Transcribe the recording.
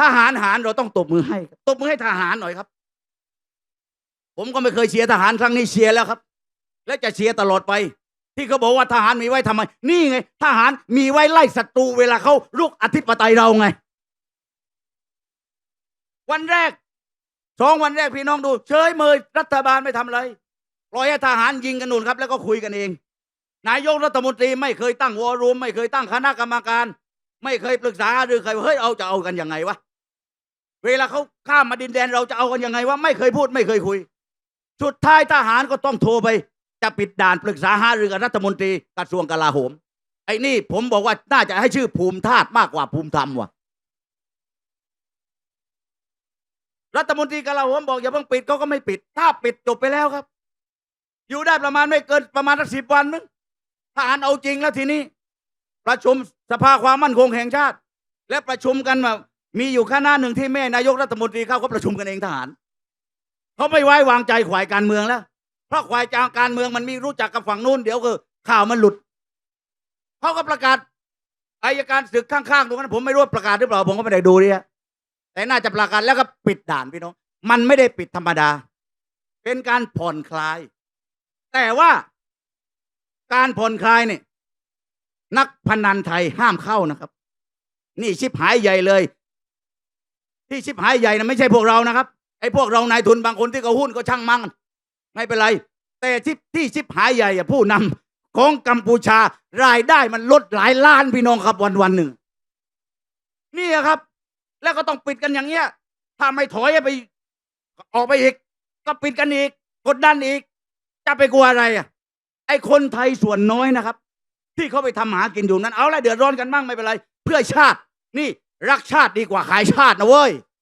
ทหารหารเราต้องตบมือให้ตบมือให้ทหารหน่อยครับ ผมก็ไม่เคยเชียร์ทหารครั้งนี้เชียร์แล้วครับ และจะเชียร์ตลอดไป ที่เขาบอกว่าทหารมีไว้ทำไม นี่ไง ทหารมีไว้ไล่ศัตรูเวลาเขาลุกอธิปไตยเราไง วันแรกสองวันแรกพี่น้องดู เฉยเมยรัฐบาลไม่ทำอะไรปล่อยให้ทหารยิงกันนู่นครับ แล้วก็คุยกันเอง นายกรัฐมนตรีไม่เคยตั้งวอรูมไม่เคยตั้งคณะกรรมการ ไม่เคยปรึกษาหรือใครเฮ้ยเอาจะเอากันยังไงวะ เวลาเขาข้ามมาดินแดนเราจะเอากันยังไงวะไม่เคยพูดไม่เคยคุย สุดท้ายทหารก็ต้องโทรไป จะปิดด่านปรึกษาหารือกับรัฐมนตรีกระทรวงกลาโหม ไอ้นี่ผมบอกว่าน่าจะให้ชื่อภูมิธาตุมากกว่าภูมิธรรมว่ะ รัฐมนตรีกลาโหมบอกอย่าเพิ่งปิดเขาก็ไม่ปิด ถ้าปิดจบไปแล้วครับ อยู่ได้ประมาณไม่เกินประมาณสักสิบวันนึงทหารเอาจริงแล้วทีนี้ ประชุมสภาความมั่นคงแห่งชาติ และประชุมกันมา มีอยู่คณะหนึ่งที่แม่นายกรัฐมนตรีเข้าก็ประชุมกันเองทหารเขาไม่ไว้วางใจฝ่ายการเมืองแล้ว เพราะฝ่ายจางการเมืองมันมีรู้จักกับฝั่งนู้นเดี๋ยวก็ข่าวมันหลุดเขาก็ประกาศอายการศึกข้างๆตรงนั้นผมไม่รู้ว่าประกาศหรือเปล่าผมก็ไม่ได้ดูเนี่ยแต่น่าจะประกาศแล้วก็ปิดด่านพี่น้องมันไม่ได้ปิดธรรมดา เป็นการผ่อนคลาย แต่ว่าการผ่อนคลายเนี่ยนักพนันไทยห้ามเข้านะครับ นี่ชิบหายใหญ่เลย ที่ชิบหายใหญ่นะไม่ใช่พวกเรานะครับไอ้พวกเรานายทุนบางคนที่เขาหุ้นก็ช่างมั่งไม่เป็นไร แต่ที่ที่ชิบหายใหญ่ผู้นำของกัมพูชารายได้มันลดหลายล้านพี่น้องครับวันวันหนึ่งนี่ครับ แล้วก็ต้องปิดกันอย่างเงี้ย ถ้าไม่ถอยไป ออกไปอีก ก็ปิดกันอีก กดดันอีก จะไปกลัวอะไรอะไอ้คนไทยส่วนน้อยนะครับ ที่เขาไปทำหากินอยู่นั้นเอาละเดือดร้อนกันบ้างไม่เป็นไร เพื่อชาติ นี่รักชาติดีกว่าขายชาตินะเว้ย